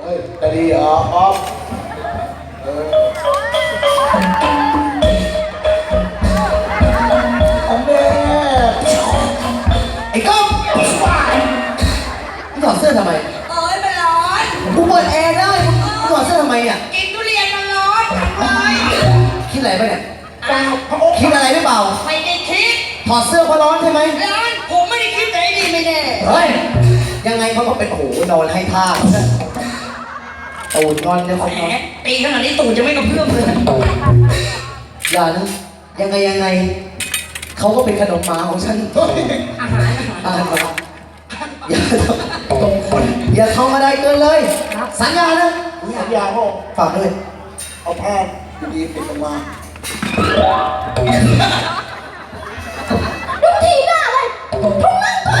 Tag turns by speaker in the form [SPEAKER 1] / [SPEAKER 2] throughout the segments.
[SPEAKER 1] เฮ้ยจะดีเหรอป๊อปเอออันแน่
[SPEAKER 2] ไอ้ก้องมึงถอดเสื้อทำไม
[SPEAKER 3] เอ้ยมันร้อน
[SPEAKER 2] กูเปิดแอร์ได้มึงมึงถอดเสื้อทำไมเนี่ย
[SPEAKER 3] กินทุเรียนมันร้อนทำไม
[SPEAKER 2] คิดอะไรปะเนี่ย
[SPEAKER 3] อ้าว
[SPEAKER 2] คิดอะไรหรือเปล่า
[SPEAKER 3] ไม่ได้คิด
[SPEAKER 2] ถอดเสื้อเพราะร้อนใช่ไหม
[SPEAKER 3] ร้อนผมไม่ได้คิดแต่ไอ้นี่ไม่แน่
[SPEAKER 2] เฮ้ย ยังไงเขาก็เป็นโอ้โหนอนให้ท่า ตูนนอนเนี่ย
[SPEAKER 3] แห
[SPEAKER 2] เขานอน
[SPEAKER 3] มตีขนาดนี้ตูดจะไม่กระเพื่อมเลย
[SPEAKER 2] อย่านะยังไงยังไง เขาก็เป็นขนมหมาของฉัน
[SPEAKER 3] อาหารอาหาร
[SPEAKER 2] อ่านมาอย่าตรงคนอย่าทำอะไรเกินเลย สัญญานะ
[SPEAKER 1] ผมสัญญาว่า
[SPEAKER 2] ฝากด้วย
[SPEAKER 1] เอาผ้าดีๆปิดออกมา
[SPEAKER 4] ดูทีหน้าอะไรทุกนั่งตัว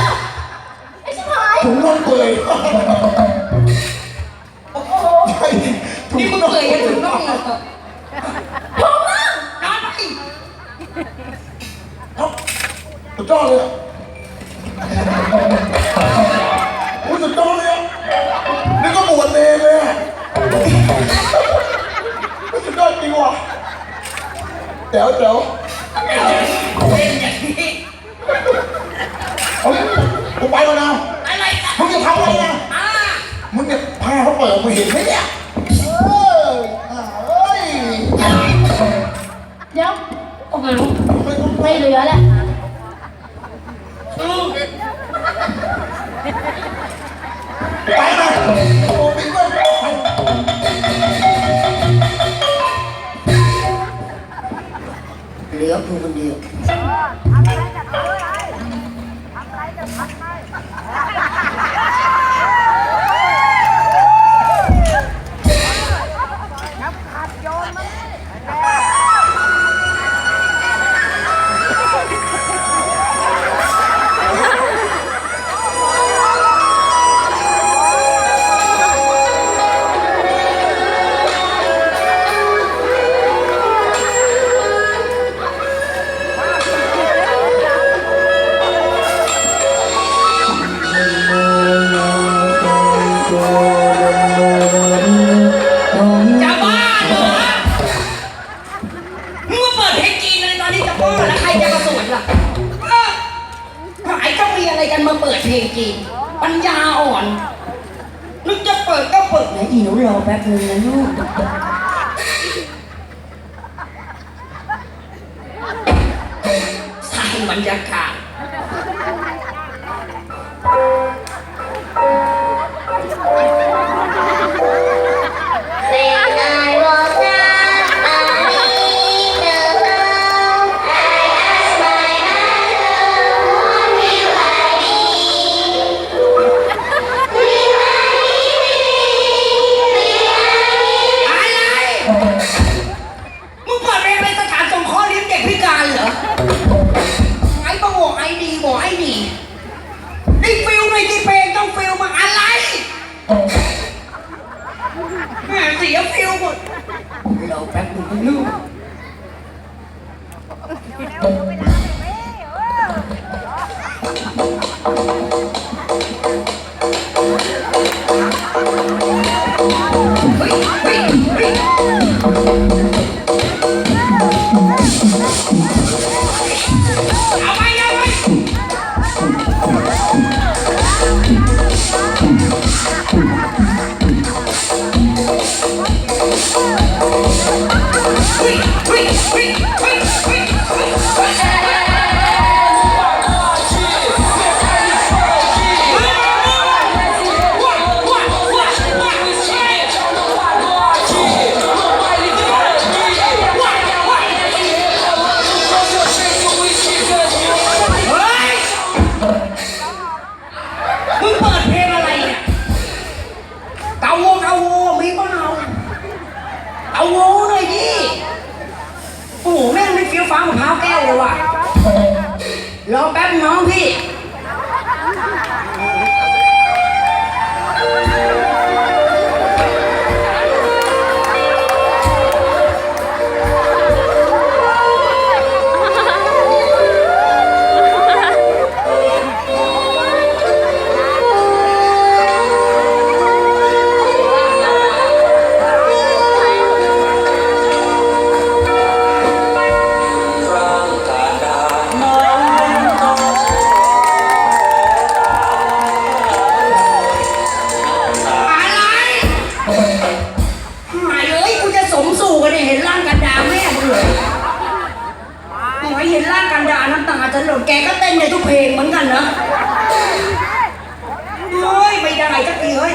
[SPEAKER 4] ไอ้ชิบหาย
[SPEAKER 1] ถุงนอนเปื่อย
[SPEAKER 4] โอ้โห
[SPEAKER 1] ใช่ถุง
[SPEAKER 3] นี่มึง
[SPEAKER 1] นอน
[SPEAKER 3] เปื่อยกันถึงน่องเลย
[SPEAKER 4] ทุกนั่ง
[SPEAKER 3] นอนไป
[SPEAKER 1] ครับสุดยอดเลยอะโอ้ยสุดยอดเลยอะนี่ก็บวชเนรเลยอะสุดยอดจริงว่ะแจ๋วแจ๋ว
[SPEAKER 3] เป็นอย่างนี้
[SPEAKER 1] เอากูไปแล้วนะ
[SPEAKER 3] อะไรกัน
[SPEAKER 1] มึงจะทำอะไรนะ
[SPEAKER 3] อ่า
[SPEAKER 1] มึงเนี่ยพาเขาเปิดออกมาเห็นไหมเนี่ย ไม่ต้อง
[SPEAKER 4] ไม่เหลือแล้ว
[SPEAKER 1] ไปนะโอ้ปิ๊งเว้ยไป
[SPEAKER 2] เหลือกูคนเดียว
[SPEAKER 3] จะ กันมาเปิดเพลงจีนปัญญาอ่อน นึกจะเปิดก็เปิดไหนอีหนูรอแป๊บนึงนะลูกสร้างบรรยากาศ แหมเสียฟิลหมดเราแป๊บนึงลูกเฮ้ยเฮ้ยเฮ้ยเอาไปเอาไปาโวหน่อยดิโอ้โหแม่งไม่เฟี้ยวฟ้ามะพร้าวแก้วเลยว่ะรอแป๊บน้องพี่้ากันดาน้ำตาจะหล่นแกก็เต้
[SPEAKER 2] น
[SPEAKER 5] ในทุกเพลงเหมือน
[SPEAKER 2] กั
[SPEAKER 5] น
[SPEAKER 2] เนาะ
[SPEAKER 5] เฮ้ยไม่
[SPEAKER 3] ได้จักทีเฮ้ย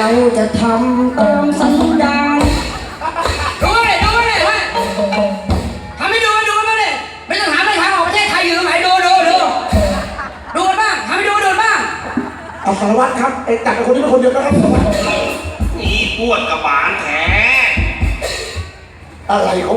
[SPEAKER 2] เราจะทำตามสัญญา
[SPEAKER 3] ดูบ้างดิดูบ้างดิฮะทำให้ดูดูบ้างดิไม่ต้องหาไม่ทางออกประเทศไทยอยู่ตรงไหนดูดูดูดูกันบ้างทำให้ดูดูบ้าง
[SPEAKER 1] เอาสารวัตรครับไอ้จัดกับคนที่เป็นคนเดียวนะครับสารวัตร
[SPEAKER 6] นี่ปวดกระบาลแท้
[SPEAKER 1] อะไรของ